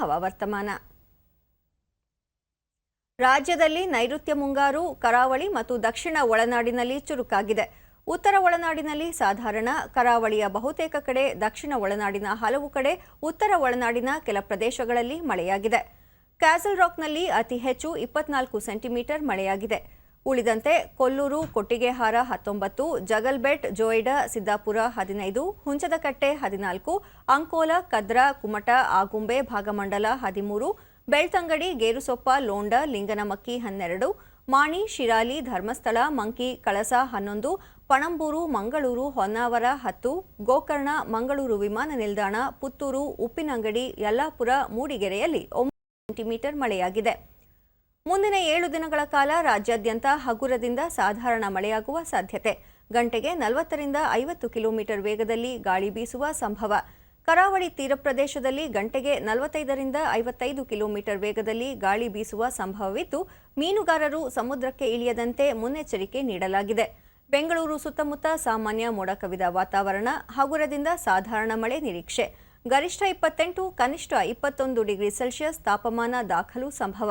ಹವಾವರ್ತಮಾನ ರಾಜ್ಯದಲ್ಲಿ ನೈಋತ್ಯ ಮುಂಗಾರು, ಕರಾವಳಿ ಮತ್ತು ದಕ್ಷಿಣ ಒಳನಾಡಿನಲ್ಲಿ ಚುರುಕಾಗಿದೆ. ಉತ್ತರ ಒಳನಾಡಿನಲ್ಲಿ ಸಾಧಾರಣ, ಕರಾವಳಿಯ ಬಹುತೇಕ ಕಡೆ, ದಕ್ಷಿಣ ಒಳನಾಡಿನ ಹಲವು ಕಡೆ, ಉತ್ತರ ಒಳನಾಡಿನ ಕೆಲ ಪ್ರದೇಶಗಳಲ್ಲಿ ಮಳೆಯಾಗಿದೆ. ಕ್ಯಾಸಲ್ ರಾಕ್ನಲ್ಲಿ ಅತಿ ಹೆಚ್ಚು ಇಪ್ಪತ್ನಾಲ್ಕು ಸೆಂಟಿಮೀಟರ್ ಮಳೆಯಾಗಿದೆ. ಉಳಿದಂತೆ ಕೊಲ್ಲೂರು, ಕೊಟ್ಟಿಗೆಹಾರ ಹತ್ತೊಂಬತ್ತು, ಜಗಲ್ಬೆಟ್, ಜೋಯ್ಡ, ಸಿದ್ದಾಪುರ ಹದಿನೈದು, ಹುಂಚದಕಟ್ಟೆ ಹದಿನಾಲ್ಕು, ಅಂಕೋಲ, ಕದ್ರ, ಕುಮಟ, ಆಗುಂಬೆ, ಭಾಗಮಂಡಲ ಹದಿಮೂರು, ಬೆಳ್ತಂಗಡಿ, ಗೇರುಸೊಪ್ಪ, ಲೋಂಡ, ಲಿಂಗನಮಕ್ಕಿ ಹನ್ನೆರಡು, ಮಾಣಿ, ಶಿರಾಲಿ, ಧರ್ಮಸ್ಥಳ, ಮಂಕಿ, ಕಳಸ ಹನ್ನೊಂದು, ಪಣಂಬೂರು, ಮಂಗಳೂರು, ಹೊನ್ನಾವರ ಹತ್ತು, ಗೋಕರ್ಣ, ಮಂಗಳೂರು ವಿಮಾನ ನಿಲ್ದಾಣ, ಪುತ್ತೂರು, ಉಪ್ಪಿನಂಗಡಿ, ಯಲ್ಲಾಪುರ, ಮೂಡಿಗೆರೆಯಲ್ಲಿ ಒಂಬತ್ತು ಸೆಂಟಿಮೀಟರ್ ಮಳೆಯಾಗಿದೆ. ಮುಂದಿನ ಏಳು ದಿನಗಳ ಕಾಲ ರಾಜ್ಯಾದ್ಯಂತ ಹಗುರದಿಂದ ಸಾಧಾರಣ ಮಳೆಯಾಗುವ ಸಾಧ್ಯತೆ. ಗಂಟೆಗೆ ನಲವತ್ತರಿಂದ ಐವತ್ತು ಕಿಲೋಮೀಟರ್ ವೇಗದಲ್ಲಿ ಗಾಳಿ ಬೀಸುವ ಸಂಭವ. ಕರಾವಳಿ ತೀರ ಪ್ರದೇಶದಲ್ಲಿ ಗಂಟೆಗೆ ನಲವತ್ತೈದರಿಂದ ಐವತ್ತೈದು ಕಿಲೋಮೀಟರ್ ವೇಗದಲ್ಲಿ ಗಾಳಿ ಬೀಸುವ ಸಂಭವವಿದ್ದು, ಮೀನುಗಾರರು ಸಮುದ್ರಕ್ಕೆ ಇಳಿಯದಂತೆ ಮುನ್ನೆಚ್ಚರಿಕೆ ನೀಡಲಾಗಿದೆ. ಬೆಂಗಳೂರು ಸುತ್ತಮುತ್ತ ಸಾಮಾನ್ಯ ಮೋಡ ಕವಿದ ವಾತಾವರಣ, ಹಗುರದಿಂದ ಸಾಧಾರಣ ಮಳೆ ನಿರೀಕ್ಷೆ. ಗರಿಷ್ಠ ಇಪ್ಪತ್ತೆಂಟು, ಕನಿಷ್ಠ ಇಪ್ಪತ್ತೊಂದು ಡಿಗ್ರಿ ಸೆಲ್ಸಿಯಸ್ ತಾಪಮಾನ ದಾಖಲು ಸಂಭವ.